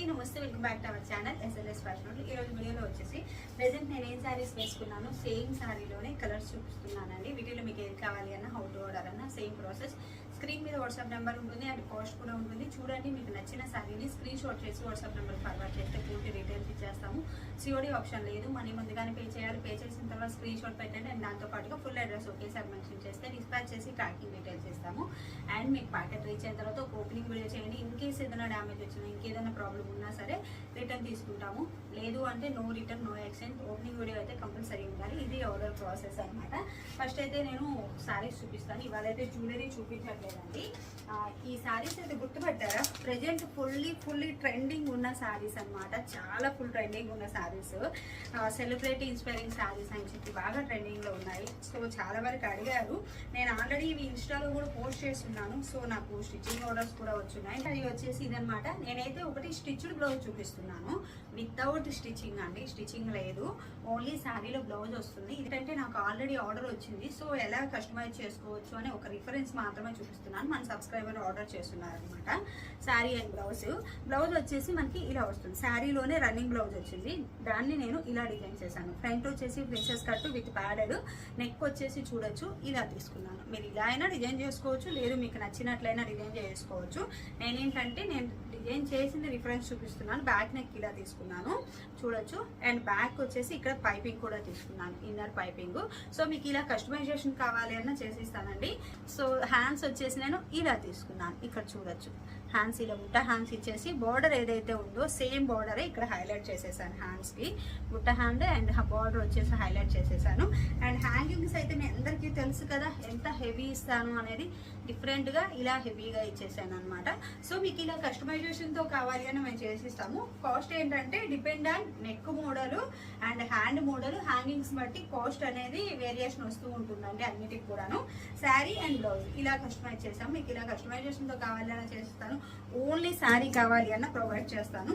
అండి. నమస్తే welcome back to our channel SLS fashion ఈ రోజు వీడియోలో వచ్చేసి ప్రెసెంట్ నేను ఏం శారీస్ వేసుకున్నాను? సేమ్ శారీలోనే కలర్స్ చూపిస్తున్నానండి. వీటిలో మీకు ఏది కావాలి అన్న హౌ టు ఆర్డర్ అన్న సేమ్ ప్రాసెస్ స్క్రీన్ మీద వాట్సాప్ నెంబర్ ఉంటుంది అండ్ కాస్ట్ కూడా ఉంటుంది. చూడండి మీకు నచ్చిన శారీని స్క్రీన్ షాట్ చేసి వాట్సాప్ నెంబర్ ఫార్వర్డ్ చేస్తే పూర్తి డీటెయిల్స్ ఇచ్చేస్తాము. సిఓడి ఆప్షన్ లేదు మనీ ముందుగానే పే చేయాలి. పే చేసిన తర్వాత స్క్రీన్ షాట్ పెట్టండి అండ్ దాంతో పాటుగా ఫుల్ అడ్రస్ ఒకేసారి మెన్షన్ చేస్తే డిస్పాచ్ చేసి ట్రాకింగ్ డీటెయిల్స్ ఇస్తాము. అండ్ మీకు ప్యాకెట్ రీచ్ అయిన తర్వాత ఒక ఓపెనింగ్ వీడియో చేయండి. ఇన్ కేస్ ఏదైనా డ్యామేజ్ వచ్చినా ఇంకేదైనా ప్రాబ్లం ఉన్నా సరే రిటర్న్ తీసుకుంటాము. లేదు అంటే no return no exchange opening video అయితే కంపల్సరీ ఉండాలి. ఇది ఆర్డర్ ప్రాసెస్ అనమాట ఫస్ట్ అయితే నేను శారీస్ చూపిస్తాను. ఇవాళ అయితే జ్యువెలరీ చూపించట్లేదు. లేదండి. ఈ శారీస్ అయితే గుర్తుపట్టారా? ప్రజెంట్ ఫుల్లీ ఫుల్లీ ట్రెండింగ్ ఉన్న శారీస్ అన్నమాట. చాలా ఫుల్ ట్రెండింగ్ ఉన్న శారీస్ సెలబ్రిటీ ఇన్స్పైరింగ్ శారీస్ అని చెప్పి బాగా ట్రెండింగ్లో ఉన్నాయి. సో చాలా వరకు అడిగారు. నేను ఆల్రెడీ ఇవి ఇన్స్టాలో కూడా పోస్ట్ చేస్తున్నాను. సో నాకు స్టిచ్చింగ్ ఆర్డర్స్ కూడా వచ్చున్నాయి అది వచ్చేసి ఇదనమాట నేనైతే ఒకటి స్టిచ్డ్ బ్లౌజ్ చూపిస్తున్నాను. వితౌట్ స్టిచ్చింగ్ అండి. స్టిచ్చింగ్ లేదు. ఓన్లీ శారీలో బ్లౌజ్ వస్తుంది. ఎందుకంటే నాకు ఆల్రెడీ ఆర్డర్ వచ్చింది. సో ఎలా కస్టమైజ్ చేసుకోవచ్చు అని ఒక రిఫరెన్స్ మాత్రమే చూపిస్తున్నాను. మన సబ్స్క్రైబర్ ఆర్డర్ చేస్తున్నారు అనమాట శారీ అండ్ బ్లౌజ్ బ్లౌజ్ వచ్చేసి మనకి ఇలా వస్తుంది. శారీలోనే రన్నింగ్ బ్లౌజ్ వచ్చింది. దాన్ని నేను ఇలా డిజైన్ చేశాను. ఫ్రంట్ వచ్చేసి princess cut with padded neck వచ్చేసి చూడొచ్చు. ఇలా తీసుకున్నాను. మీరు ఇలా అయినా డిజైన్ చేసుకోవచ్చు. లేదు మీకు నచ్చినట్లయినా డిజైన్ చేసుకోవచ్చు. నేనేంటంటే నేను డిజైన్ చేసింది రిఫరెన్స్ చూపిస్తున్నాను. బ్యాక్ నెక్ ఇలా తీసుకున్నాను. చూడొచ్చు. అండ్ బ్యాక్ వచ్చేసి ఇక్కడ పైపింగ్ కూడా తీసుకున్నాను. ఇన్నర్ పైపింగ్ సో మీకు ఇలా కస్టమైజేషన్ కావాలి అన్న చేసిస్తానండి. సో హ్యాండ్స్ వచ్చేసి నేను ఇలా తీసుకున్నాను. ఇక్కడ చూడొచ్చు. హ్యాండ్స్ ఇలా బుట్ట హ్యాండ్స్ ఇచ్చేసి బార్డర్ ఏదైతే ఉందో సేమ్ బార్డరే ఇక్కడ హైలైట్ చేసేసాను హ్యాండ్స్కి బుట్ట హ్యాండ్ అండ్ బార్డర్ వచ్చేసి హైలైట్ చేసేసాను. అండ్ హ్యాంగింగ్స్ అయితే మీ అందరికీ తెలుసు కదా ఎంత హెవీ ఇస్తాను అనేది. డిఫరెంట్గా ఇలా హెవీగా ఇచ్చేసాను అనమాట సో మీకు ఇలా కస్టమైజేషన్తో కావాలి అని మేము చేసిస్తాము. కాస్ట్ ఏంటంటే depend on neck model and hand model. Hangings బట్టి కాస్ట్ అనేది వేరియేషన్ వస్తూ ఉంటుందండి అన్నిటికి కూడాను. శారీ అండ్ బ్లౌజ్ ఇలా కస్టమైజ్ చేసాము మీకు ఇలా కస్టమైజేషన్తో కావాలి అని చేస్తాను. ఓన్లీ శారీ కావాలి అన్న ప్రొవైడ్ చేస్తాను.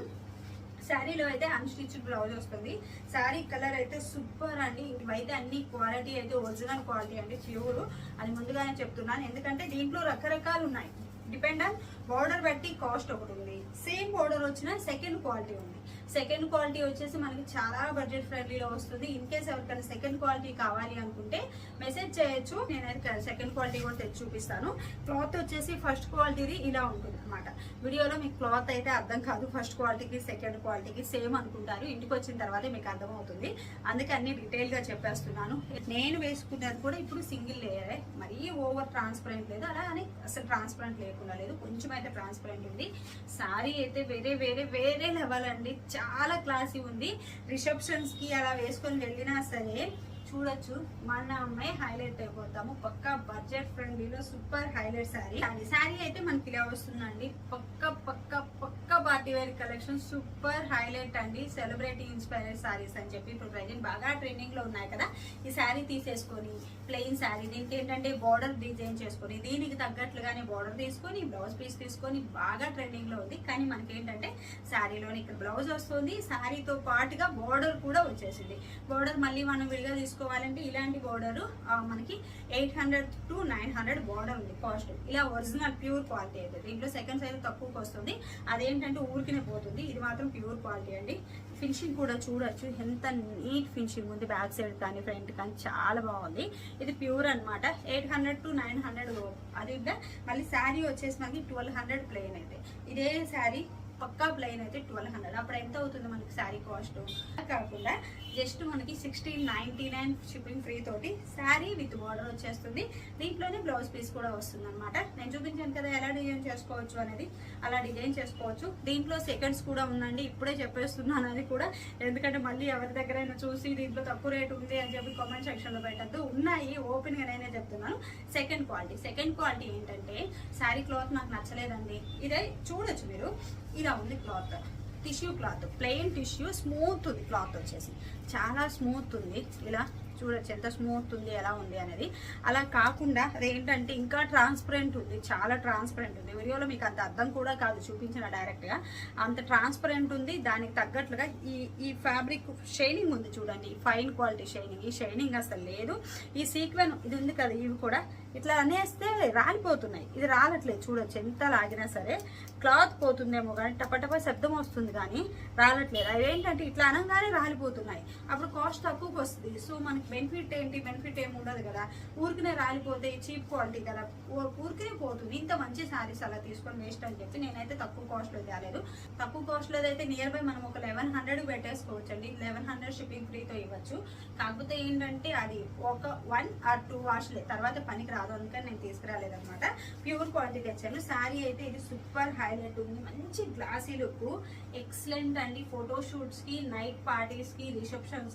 శారీలో అయితే అన్స్టిచ్డ్ బ్లౌజ్ వస్తుంది. శారీ కలర్ అయితే సూపర్ అండి. ఇవైతే అన్ని క్వాలిటీ అయితే ఒరిజినల్ క్వాలిటీ అండి. ప్యూర్. అది ముందుగానే చెప్తున్నాను. ఎందుకంటే దీంట్లో రకరకాలు ఉన్నాయి. డిపెండ్ ఆన్ బార్డర్ బట్టి కాస్ట్ ఒకటి ఉంది. సేమ్ బార్డర్ వచ్చిన సెకండ్ క్వాలిటీ ఉంది. సెకండ్ క్వాలిటీ వచ్చేసి మనకి చాలా బడ్జెట్ ఫ్రెండ్లీలో వస్తుంది. ఇన్ కేస్ ఎవరికైనా సెకండ్ క్వాలిటీ కావాలి అనుకుంటే మెసేజ్ చేయొచ్చు. నేనైతే సెకండ్ క్వాలిటీ కూడా తెచ్చి చూపిస్తాను. క్లాత్ వచ్చేసి ఫస్ట్ క్వాలిటీది ఇలా ఉంటుంది అనమాట వీడియోలో మీకు క్లాత్ అయితే అర్థం కాదు. ఫస్ట్ క్వాలిటీకి సెకండ్ క్వాలిటీకి సేమ్ అనుకుంటారు. ఇంటికి వచ్చిన తర్వాతే మీకు అర్థమవుతుంది. అందుకే అన్ని డీటెయిల్గా చెప్పేస్తున్నాను. నేను వేసుకున్నది కూడా ఇప్పుడు సింగిల్ లేయరే మరీ ఓవర్ ట్రాన్స్పరెంట్ లేదు. అలా అని అసలు ట్రాన్స్పరెంట్ లేకుండా లేదు. కొంచెం అయితే ట్రాన్స్పరెంట్ ఉంది. సారీ అయితే వేరే వేరే వేరే లెవెల్ అండి. చాలా క్లాసీ ఉంది. రిసెప్షన్స్కి అలా వేసుకొని వెళ్ళినా సరే చూడొచ్చు. మన అమ్మాయి హైలైట్ అయిపోతాము. పక్క బడ్జెట్ ఫ్రెండ్లీలో సూపర్ హైలైట్ శారీ. శారీ అయితే మనకి ఇలా వస్తుందండి. పక్క పక్క పక్క party wear collection super highlight అండి. సెలబ్రిటీ ఇన్స్పైర్డ్ శారీస్ అని చెప్పి ఇప్పుడు ప్రజెంట్ బాగా ట్రెండింగ్లో ఉన్నాయి కదా. ఈ శారీ తీసేసుకొని ప్లెయిన్ శారీ దీనికి ఏంటంటే బార్డర్ డిజైన్ చేసుకొని దీనికి తగ్గట్లుగానే బార్డర్ తీసుకొని బ్లౌజ్ పీస్ తీసుకొని బాగా ట్రెండింగ్లో ఉంది. కానీ మనకి ఏంటంటే శారీలోని ఇక్కడ బ్లౌజ్ వస్తుంది శారీతో పాటుగా బార్డర్ కూడా వచ్చేసింది. బార్డర్ మళ్ళీ మనం విడిగా తీసుకోవాలంటే ఇలాంటి బోర్డర్ మనకి eight hundred to nine hundred border ఉంది కాస్ట్ ఇలా ఒరిజినల్ ప్యూర్ క్వాలిటీ అయితే. దీంట్లో సెకండ్ సైజ్ తక్కువకి వస్తుంది. అదేంటంటే ఊరికినే పోతుంది. ఇది మాత్రం ప్యూర్ క్వాలిటీ అండి. ఫినిషింగ్ కూడా చూడొచ్చు. ఎంత నీట్ ఫినిషింగ్ ఉంది. బ్యాక్ సైడ్ కానీ ఫ్రంట్ కానీ చాలా బాగుంది. ఇది ప్యూర్ అన్నమాట. Eight hundred to nine hundred అది మళ్ళీ శారీ వచ్చేసి మనకి ట్వెల్వ్ హండ్రెడ్ ప్లెయిన్ అయితే. ఇదే శారీ పక్కా ప్లెయిన్ అయితే ట్వెల్వ్ హండ్రెడ్. అప్పుడు ఎంత అవుతుంది మనకి శారీ కాస్ట్? కాకుండా జస్ట్ మనకి sixteen ninety nine shipping free తోటి శారీ విత్ బార్డర్ వచ్చేస్తుంది. దీంట్లోనే బ్లౌజ్ పీస్ కూడా వస్తుంది అనమాట నేను చూపించాను కదా ఎలా డిజైన్ చేసుకోవచ్చు అనేది. అలా డిజైన్ చేసుకోవచ్చు. దీంట్లో సెకండ్స్ కూడా ఉందండి. ఇప్పుడే చెప్పేస్తున్నాను అది కూడా. ఎందుకంటే మళ్ళీ ఎవరి దగ్గరైనా చూసి దీంట్లో తక్కువ రేట్ ఉంది అని చెప్పి కామెంట్ సెక్షన్లో పెట్టద్దు. ఉన్నాయి ఓపెన్గా నేనే చెప్తున్నాను. Second quality. సెకండ్ క్వాలిటీ ఏంటంటే శారీ క్లాత్ నాకు నచ్చలేదండి. ఇదే చూడొచ్చు మీరు. ఇలా ఉంది cloth. Tissue cloth. Plain tissue smooth ఉంది క్లాత్ వచ్చేసి. చాలా స్మూత్ ఉంది. ఇలా చూడొచ్చు ఎంత స్మూత్ ఉంది ఎలా ఉంది అనేది. అలా కాకుండా అదేంటంటే ఇంకా ట్రాన్స్పరెంట్ ఉంది. చాలా ట్రాన్స్పరెంట్ ఉంది. వీడియోలో మీకు అంత అర్థం కూడా కాదు చూపించిన డైరెక్ట్గా. అంత ట్రాన్స్పరెంట్ ఉంది. దానికి తగ్గట్లుగా ఈ ఈ ఫ్యాబ్రిక్ షైనింగ్ ఉంది చూడండి. Fine quality shining. ఈ షైనింగ్ అసలు లేదు. ఈ సీక్వెన్ ఇది ఉంది కదా ఇవి కూడా ఇట్లా అనేస్తే రాలిపోతున్నాయి. ఇది రాలట్లేదు. చూడొచ్చు. ఎంత లాగినా సరే క్లాత్ పోతుందేమో కానీ టపటప శబ్దం వస్తుంది కానీ రాలట్లేదు. అవి ఏంటంటే ఇట్లా అనగానే రాలిపోతున్నాయి. అప్పుడు కాస్ట్ తక్కువకి వస్తుంది. సో మనకి బెనిఫిట్ ఏంటి? బెనిఫిట్ ఏమి ఉండదు కదా. ఊరికనే రాలిపోతే చీప్ క్వాలిటీ కదా ఊరికే పోతుంది. ఇంత మంచి శారీస్ అలా తీసుకొని వేస్ట్ అని చెప్పి నేనైతే తక్కువ కాస్ట్లో తేలేదు. తక్కువ కాస్ట్లో అయితే నియర్ బై మనం ఒక లెవెన్ హండ్రెడ్ పెట్టేసుకోవచ్చు అండి లెవెన్ హండ్రెడ్ షిప్పింగ్ ఫ్రీతో ఇవ్వచ్చు. కాకపోతే ఏంటంటే అది ఒక వన్ ఆర్ టూ వాష్లే తర్వాత పనికి రాదు. అందుకని నేను తీసుకురాలేదనమాట ప్యూర్ క్వాలిటీ తెచ్చాను శారీ అయితే ఇది సూపర్ హైలైట్ ఉంది. మంచి గ్లాసీ లుక్. ఎక్సలెంట్ అండి. ఫోటోషూట్స్కి కి నైట్ పార్టీస్కి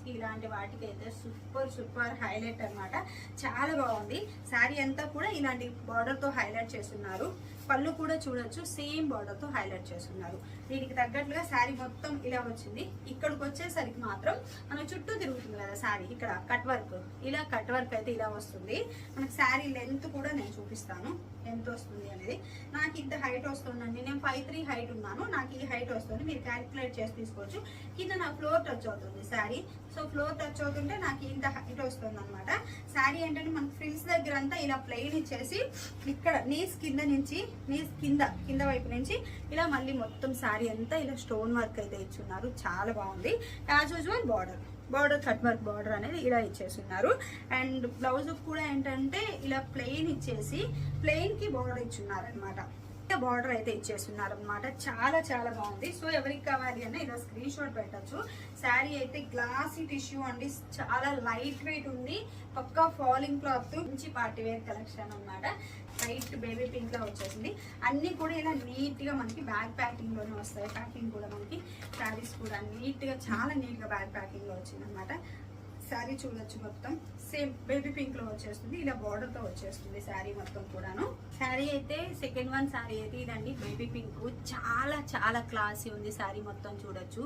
కి ఇలాంటి వాటికి అయితే సూపర్ సూపర్ హైలైట్ అన్నమాట. చాలా బాగుంది. శారీ అంతా కూడా ఇలాంటి బార్డర్తో హైలైట్ చేస్తున్నారు. పళ్ళు కూడా చూడొచ్చు. సేమ్ బార్డర్తో హైలైట్ చేస్తున్నారు. దీనికి తగ్గట్లుగా శారీ మొత్తం ఇలా వచ్చింది. ఇక్కడికి వచ్చేసరికి మాత్రం మన చుట్టూ తిరుగుతుంది కదా శారీ ఇక్కడ కట్ వర్క్. ఇలా కట్ వర్క్ అయితే ఇలా వస్తుంది. మనకి శారీ లెంత్ కూడా నేను చూపిస్తాను. ఎంత వస్తుంది అనేది. నాకు ఇంత హైట్ వస్తుందండి. నేను ఫైవ్ త్రీ హైట్ ఉన్నాను. నాకు ఈ హైట్ వస్తుంది. మీరు క్యాలిక్యులేట్ చేసి తీసుకోవచ్చు. కింద నా ఫ్లోర్ టచ్ అవుతుంది శారీ. సో ఫ్లోర్ టచ్ అవుతుంటే నాకు ఇంత హైట్ వస్తుంది అనమాట శారీ ఏంటంటే మన ఫ్రిల్స్ దగ్గర అంతా ఇలా ప్లెయిన్ ఇచ్చేసి ఇక్కడ నీస్ కింద నుంచి నీస్ కింద కింద వైపు నుంచి ఇలా మళ్ళీ మొత్తం శారీ అంతా ఇలా స్టోన్ వర్క్ అయితే ఇచ్చున్నారు. చాలా బాగుంది. As usual border. Border cut work border అనేది ఇలా ఇచ్చేస్తున్నారు. అండ్ బ్లౌజ్ కూడా ఏంటంటే ఇలా ప్లెయిన్ ఇచ్చేసి ప్లెయిన్కి బార్డర్ ఇచ్చున్నారు అనమాట బార్డర్ అయితే ఇచ్చేస్తున్నారు అనమాట చాలా చాలా బాగుంది. సో ఎవరికి కావాలి అన్న ఇలా స్క్రీన్ షాట్ పెట్టచ్చు. శారీ అయితే గ్లాసీ టిష్యూ అండి. చాలా లైట్ వెయిట్ ఉంది. పక్కా ఫాలింగ్ క్లాత్ మంచి పార్టీ వేర్ కలెక్షన్ అన్నమాట. లైట్ బేబీ పింక్లో వచ్చేసింది. అన్ని కూడా ఇలా నీట్గా మనకి బ్యాగ్ ప్యాకింగ్లోనే వస్తాయి. ప్యాకింగ్ కూడా మనకి శారీస్ కూడా నీట్గా చాలా నీట్గా బ్యాగ్ ప్యాకింగ్లో వచ్చింది అనమాట శారీ చూడొచ్చు మొత్తం. సేమ్ బేబీ పింక్లో వచ్చేస్తుంది ఇలా బార్డర్తో వచ్చేస్తుంది శారీ మొత్తం కూడాను. శారీ అయితే సెకండ్ వన్ శారీ అయితే ఇదండి బేబీ పింక్. చాలా చాలా క్లాసీ ఉంది శారీ మొత్తం చూడొచ్చు.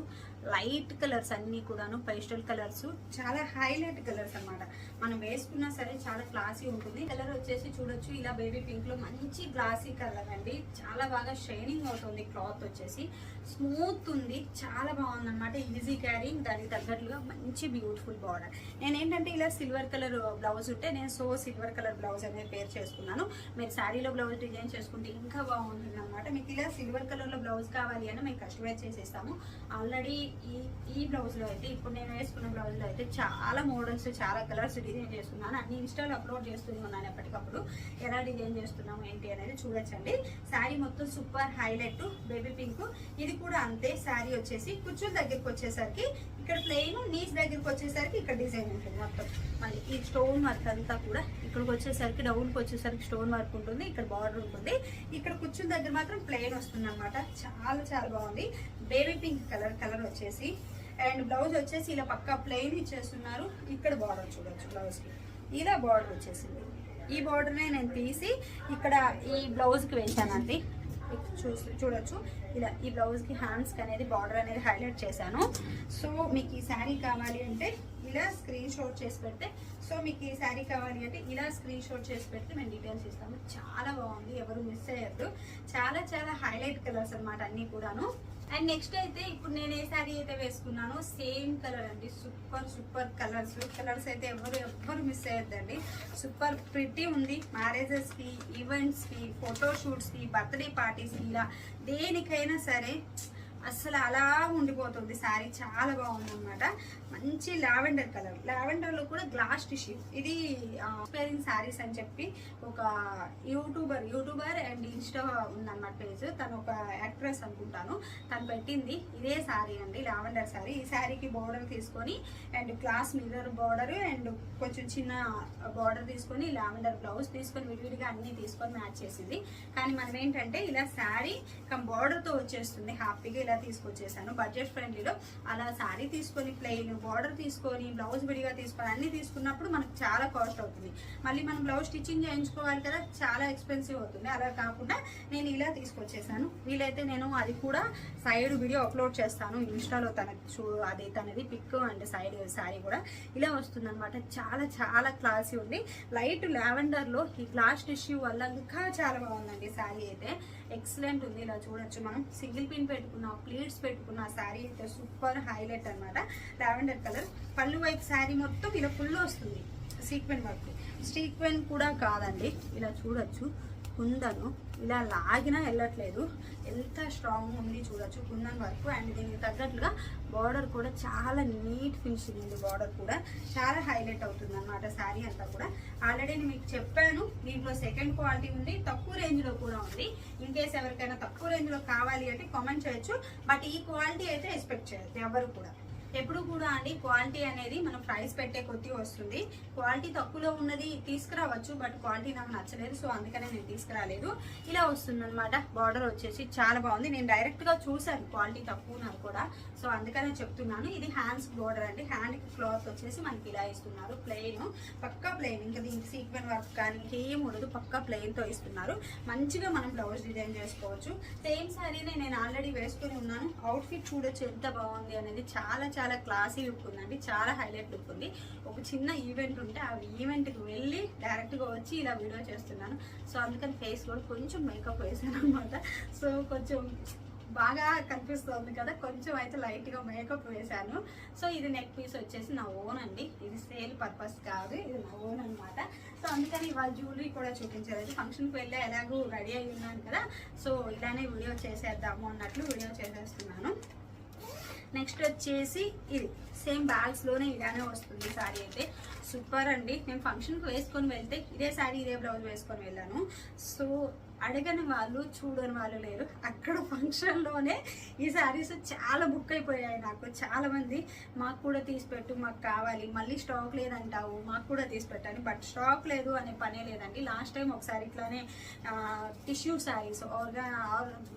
లైట్ కలర్స్ అన్ని కూడాను పేస్టల్ కలర్స్ చాలా హైలైట్ కలర్స్ అన్నమాట. మనం వేసుకున్నా సరే చాలా క్లాసీ ఉంటుంది. కలర్ వచ్చేసి చూడొచ్చు ఇలా బేబీ పింక్లో మంచి గ్లాసీ కలర్ అండి. చాలా బాగా షైనింగ్ అవుతుంది క్లాత్ వచ్చేసి. స్మూత్ ఉంది చాలా బాగుంది అనమాట ఈజీ క్యారింగ్ దానికి తగ్గట్లుగా మంచి బ్యూటిఫుల్ బార్డర్ నేను ఏంటంటే ఇలా సిల్వర్ కలర్ బ్లౌజ్ ఉంటే నేను సో సిల్వర్ కలర్ బ్లౌజ్ అనేది పేర్ చేసుకున్నాను. మీరు శారీలో బ్లౌజ్ డిజైన్ చేసుకుంటే ఇంకా బాగుంటుంది అనమాట మీకు ఇలా సిల్వర్ కలర్లో బ్లౌజ్ కావాలి అని మేము కస్టమైజ్ చేసేస్తాము. ఆల్రెడీ ఈ ఈ బ్లౌజ్లో అయితే ఇప్పుడు నేను వేసుకున్న బ్లౌజ్లో అయితే చాలా మోడల్స్ చాలా కలర్స్ డిజైన్ చేస్తున్నాను అన్ని ఇన్స్టాలో అప్లోడ్ చేస్తూనే ఉన్నాను ఎప్పటికప్పుడు. ఎలా డిజైన్ చేస్తున్నాము ఏంటి అనేది చూడొచ్చండి. శారీ మొత్తం సూపర్ హైలైట్ బేబీ పింక్. ఇది కూడా అంతే శారీ వచ్చేసి కుచ్చుల దగ్గరికి వచ్చేసరికి ఇక్కడ ప్లెయిన్ నీస్ దగ్గరికి వచ్చేసరికి ఇక్కడ డిజైన్ ఉంటుంది మొత్తం. మళ్ళీ ఈ స్టోన్ వర్క్ అంతా కూడా ఇక్కడికి వచ్చేసరికి డౌన్కి వచ్చేసరికి స్టోన్ వర్క్ ఉంటుంది ఇక్కడ బార్డర్ ఉంటుంది. ఇక్కడ కూర్చున్న దగ్గర మాత్రం ప్లెయిన్ వస్తుంది అనమాట చాలా చాలా బాగుంది. బేబీ పింక్ కలర్ కలర్ వచ్చేసి. అండ్ బ్లౌజ్ వచ్చేసి ఇలా పక్క ప్లెయిన్ ఇచ్చేస్తున్నారు. ఇక్కడ బార్డర్ చూడొచ్చు బ్లౌజ్కి ఇలా బార్డర్ వచ్చేసింది. ఈ బార్డర్నే నేను తీసి ఇక్కడ ఈ బ్లౌజ్కి వేశానండి చూ చూడొచ్చు. ఇలా ఈ బ్లౌజ్కి హ్యాండ్స్కి అనేది బార్డర్ అనేది హైలైట్ చేశాను. సో మీకు ఈ శారీ కావాలి అంటే ఇలా స్క్రీన్ షాట్ చేసి పెడితే సో మీకు ఈ శారీ కావాలి అంటే ఇలా స్క్రీన్ షాట్ చేసి పెడితే మేము డీటెయిల్స్ ఇస్తాము. చాలా బాగుంది. ఎవరు మిస్ అయ్యద్దు. చాలా చాలా హైలైట్ కలర్స్ అనమాట అన్నీ కూడాను. అండ్ నెక్స్ట్ అయితే ఇప్పుడు నేను ఏ శారీ అయితే వేసుకున్నానో సేమ్ కలర్ అండి. Super super colours. కలర్స్ అయితే ఎవరు ఎవ్వరు మిస్ అయ్యొద్దండి సూపర్ ప్రిటీ ఉంది. మ్యారేజెస్కి ఈవెంట్స్కి ఫోటోషూట్స్కి బర్త్డే పార్టీస్కి ఇలా దేనికైనా సరే అసలు అలా ఉండిపోతుంది శారీ. చాలా బాగుంది అనమాట మంచి లావెండర్ కలర్. లావెండర్లో కూడా గ్లాస్ టిష్యూ. ఇది పేరింగ్ శారీస్ అని చెప్పి ఒక యూట్యూబర్ యూట్యూబర్ అండ్ ఇన్స్టా ఉందన్నమాట పేజ్. తను ఒక యాక్ట్రెస్ అనుకుంటాను. తను పెట్టింది ఇదే శారీ అండి లావెండర్ శారీ. ఈ శారీకి బోర్డర్ తీసుకొని and glass mirror border and కొంచెం చిన్న బార్డర్ తీసుకొని లావెండర్ బ్లౌజ్ తీసుకొని విడివిడిగా అన్ని తీసుకొని మ్యాచ్ చేసింది. కానీ మనం ఏంటంటే ఇలా శారీ కమ్ border తో వచ్చేస్తుంది. హ్యాపీగా ఇలా తీసుకొచ్చేసాను. బడ్జెట్ ఫ్రెండ్లీలో అలా శారీ తీసుకొని ప్లెయిన్ బార్డర్ తీసుకొని బ్లౌజ్ విడిగా తీసుకొని అన్ని తీసుకున్నప్పుడు మనకు చాలా కాస్ట్ అవుతుంది. మళ్ళీ మనం బ్లౌజ్ స్టిచ్చింగ్ చేయించుకోవాలి కదా చాలా ఎక్స్పెన్సివ్ అవుతుంది. అలా కాకుండా నేను ఇలా తీసుకొచ్చేసాను. వీలైతే నేను అది కూడా సైడ్ వీడియో అప్లోడ్ చేస్తాను. ఇన్స్టాలో తన చూ అది తనది పిక్ అండ్ సైడ్ శారీ కూడా ఇలా వస్తుంది అనమాట చాలా చాలా క్లాసీ ఉంది. లైట్ లావెండర్లో ఈ గ్లాస్ టిష్యూ వల్ల ఇంకా చాలా బాగుందండి శారీ అయితే. ఎక్సలెంట్ ఉంది. ఇలా చూడొచ్చు మనం. సింగిల్ పిన్ పెట్టుకున్న ప్లీట్స్ పెట్టుకున్న శారీ అయితే సూపర్ హైలైట్ అన్నమాట. లావెండర్ కలర్ పళ్ళు వైపు శారీ మొత్తం ఇలా ఫుల్ వస్తుంది. సీక్వెన్ వర్క్ సీక్వెన్ కూడా కాదండి. ఇలా చూడొచ్చు. కుందను ఇలా లాగినా వెళ్ళట్లేదు. ఎంత స్ట్రాంగ్ ఉంది చూడొచ్చు. కుందన్ వర్క్ అండ్ దీనికి తగ్గట్లుగా బార్డర్ కూడా చాలా నీట్ ఫినిషింగ్ ఉంది బార్డర్ కూడా చాలా హైలైట్ అవుతుంది అనమాట శారీ అంతా కూడా. ఆల్రెడీ నేను మీకు చెప్పాను దీంట్లో సెకండ్ క్వాలిటీ ఉంది తక్కువ రేంజ్లో కూడా ఉంది. ఇన్ కేస్ ఎవరికైనా తక్కువ రేంజ్లో కావాలి అంటే కామెంట్ చేయొచ్చు. బట్ ఈ క్వాలిటీ అయితే ఎక్స్పెక్ట్ చేయొద్దు ఎవరు కూడా. ఎప్పుడు కూడా అండి క్వాలిటీ అనేది మనం ప్రైస్ పెట్టే కొద్ది వస్తుంది. క్వాలిటీ తక్కువలో ఉన్నది తీసుకురావచ్చు బట్ క్వాలిటీ నాకు నచ్చలేదు సో అందుకనే నేను తీసుకురాలేదు. ఇలా వస్తుంది అనమాట బార్డర్ వచ్చేసి చాలా బాగుంది. నేను డైరెక్ట్గా చూసాను క్వాలిటీ తక్కువ నాకు కూడా. సో అందుకనే చెప్తున్నాను. ఇది హ్యాండ్స్ బార్డర్ అండి. హ్యాండ్ క్లాత్ వచ్చేసి మనకి ఇలా ఇస్తున్నారు. ప్లెయిన్ పక్కా ప్లెయిన్. ఇంకా దీనికి సీక్వెన్ వర్క్ కానీ ఏం ఉండదు. పక్కా ప్లెయిన్తో ఇస్తున్నారు. మంచిగా మనం బ్లౌజ్ డిజైన్ చేసుకోవచ్చు. సేమ్ శారీని నేను ఆల్రెడీ వేసుకుని ఉన్నాను. అవుట్ ఫిట్ చూడొచ్చు ఎంత బాగుంది అనేది చాలా చాలా క్లాసీ లుక్ ఉందండి చాలా హైలైట్ లుక్ ఉంది. ఒక చిన్న ఈవెంట్ ఉంటే ఆ ఈవెంట్కి వెళ్ళి డైరెక్ట్గా వచ్చి ఇలా వీడియో చేస్తున్నాను. సో అందుకని ఫేస్ కూడా కొంచెం మేకప్ వేసాను అనమాట సో కొంచెం బాగా కనిపిస్తుంది కదా కొంచెం అయితే లైట్గా మేకప్ వేశాను సో ఇది నెక్ పీస్ వచ్చేసి నా ఓన్ అండి. ఇది సేల్ పర్పస్ కాదు ఇది నా ఓన్ అనమాట సో అందుకని ఇవాళ జ్యువెలరీ కూడా చూపించలేదు ఫంక్షన్కి వెళ్ళి ఎలాగో రెడీ అయి ఉన్నాను కదా సో ఇలానే వీడియో చేసేద్దాము అన్నట్లు వీడియో చేసేస్తున్నాను. నెక్స్ట్ వచ్చేసి ఇది సేమ్ బ్యాగ్స్లోనే ఇలానే వస్తుంది శారీ అయితే. సూపర్ అండి. నేను ఫంక్షన్కి వేసుకొని వెళ్తే ఇదే శారీ ఇదే బ్లౌజ్ వేసుకొని వెళ్ళాను. సో అడగని వాళ్ళు చూడని వాళ్ళు లేరు. అక్కడ ఫంక్షన్లోనే ఈ శారీస్ చాలా బుక్ అయిపోయాయి నాకు. చాలామంది మాకు కూడా తీసిపెట్టు మాకు కావాలి. మళ్ళీ స్టాక్ లేదంటావు మాకు కూడా తీసిపెట్టాను బట్ స్టాక్ లేదు అనే పనే లేదండి. లాస్ట్ టైం ఒకసారి ఇట్లానే టిష్యూ శారీస్ ఆర్గా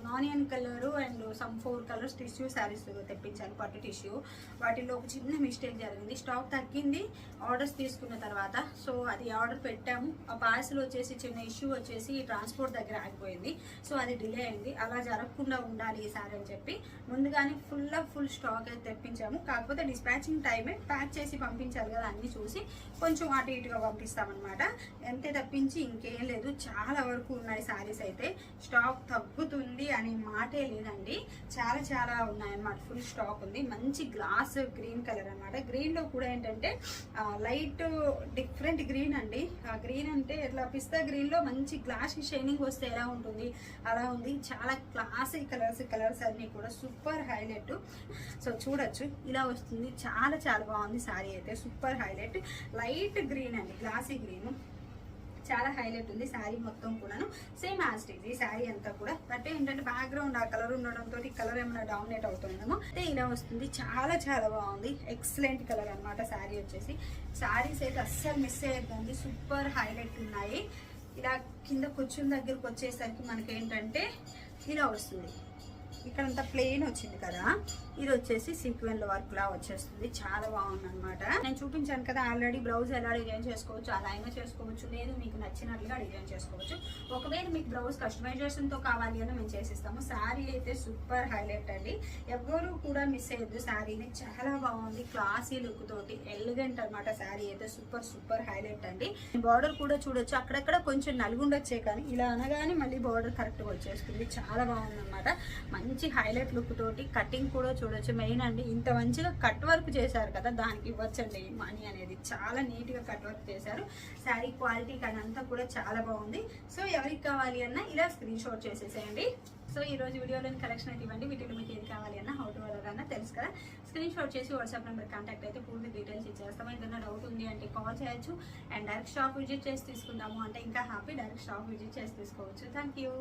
నానియన్ colour and some four colours tissue saris తెప్పించాను పట్టు టిష్యూ. వాటిలో ఒక చిన్న మిస్టేక్ జరిగింది. స్టాక్ తగ్గింది ఆర్డర్స్ తీసుకున్న తర్వాత. సో అది ఆర్డర్ పెట్టాము. ఆ పార్సల్ వచ్చేసి చిన్న ఇష్యూ వచ్చేసి ట్రాన్స్పోర్ట్ దగ్గర ఆగిపోయింది. సో అది డిలే అయింది. అలా జరగకుండా ఉండాలి ఈసారి అని చెప్పి ముందుగానే ఫుల్ ఫుల్ స్టాక్ అయితే తెప్పించాము. కాకపోతే డిస్పాచింగ్ టైమే ప్యాక్ చేసి పంపించాలి కదా అన్ని చూసి కొంచెం అటు ఇటుగా పంపిస్తామన్నమాట. అంతే తప్పించి ఇంకేం లేదు. చాలా వరకు ఉన్నాయి శారీస్ అయితే. స్టాక్ తగ్గుతుంది అనే మాటే లేదండి. చాలా చాలా ఉన్నాయన్నమాట. ఫుల్ స్టాక్ ఉంది. మంచి గ్లాస్ గ్రీన్ కలర్ అనమాట గ్రీన్లో కూడా ఏంటంటే లైట్ డిఫరెంట్ గ్రీన్ అండి. ఆ గ్రీన్ అంటే ఇట్లా పిస్తా గ్రీన్లో మంచి గ్లాస్ షైనింగ్ వస్తే ఎలా ఉంటుంది అలా ఉంది. చాలా క్లాసీ కలర్స్ కలర్స్ అన్నీ కూడా సూపర్ హైలైట్ సో చూడొచ్చు. ఇలా వస్తుంది. చాలా చాలా బాగుంది శారీ అయితే. సూపర్ హైలైట్ లైట్ గ్రీన్ అండి. గ్లాసీ గ్రీన్ చాలా హైలైట్ ఉంది శారీ మొత్తం కూడాను. సేమ్ యాస్టిక్ ఈ శారీ అంతా కూడా. బట్ ఏంటంటే బ్యాక్గ్రౌండ్ ఆ కలర్ ఉండడంతో కలర్ ఏమైనా డామినేట్ అవుతుందేమో. అయితే ఇలా వస్తుంది. చాలా చాలా బాగుంది. ఎక్సలెంట్ కలర్ అన్నమాట శారీ వచ్చేసి. శారీస్ అయితే అస్సలు మిస్ అయ్యద్దండి సూపర్ హైలైట్ ఉన్నాయి. ఇలా కింద కూర్చుని దగ్గరకు వచ్చేసరికి మనకేంటంటే ఇలా వస్తుంది. ఇక్కడంతా ప్లెయిన్ వచ్చింది కదా. ఇది వచ్చేసి సీక్వెన్ వర్క్ లా వచ్చేస్తుంది. చాలా బాగుంది అనమాట నేను చూపించాను కదా ఆల్రెడీ బ్లౌజ్ ఎలా డిజైన్ చేసుకోవచ్చు అలా అయినా చేసుకోవచ్చు లేదు మీకు నచ్చినట్లుగా డిజైన్ చేసుకోవచ్చు. ఒకవేళ మీకు బ్లౌజ్ కస్టమైజేషన్తో కావాలి అని మేము చేసిస్తాము. శారీ అయితే సూపర్ హైలైట్ అండి. ఎవరు కూడా మిస్ అయ్యద్దు. శారీని చాలా బాగుంది. క్లాసీ లుక్ తోటి ఎలిగెంట్ అనమాట శారీ అయితే. సూపర్ సూపర్ హైలైట్ అండి. బార్డర్ కూడా చూడొచ్చు. అక్కడక్కడ కొంచెం నలుగుండొచ్చే కానీ ఇలా అనగానే మళ్ళీ బార్డర్ కరెక్ట్గా వచ్చేస్తుంది. చాలా బాగుంది అనమాట మంచి హైలైట్ లుక్ తోటి కటింగ్ కూడా చూడొచ్చు. మెయిన్ అండి ఇంత మంచిగా కట్ వర్క్ చేశారు కదా దానికి ఇవ్వచ్చండి. మనీ అనేది చాలా నీట్గా కట్ వర్క్ చేశారు. శారీ క్వాలిటీ కానీ అంతా కూడా చాలా బాగుంది. సో ఎవరికి కావాలి అన్నా ఇలా స్క్రీన్ షాట్ చేసేసేయండి. సో ఈ రోజు వీడియోలోని కలెక్షన్ అయితే ఇవ్వండి. వీటిలో మీకు ఏది కావాలి అన్న హౌ టు అన్నా తెలుసు కదా. స్క్రీన్ షాట్ చేసి వాట్సాప్ నెంబర్ కాంటాక్ట్ అయితే పూర్తి డీటెయిల్స్ ఇచ్చేస్తాము ఏదైనా డౌట్ ఉంది అంటే కాల్ చేయొచ్చు. అండ్ డైరెక్ట్ షాప్ విజిట్ చేసి తీసుకుందాము అంటే ఇంకా హ్యాపీ డైరెక్ట్ షాప్ విజిట్ చేసి తీసుకోవచ్చు. Thank you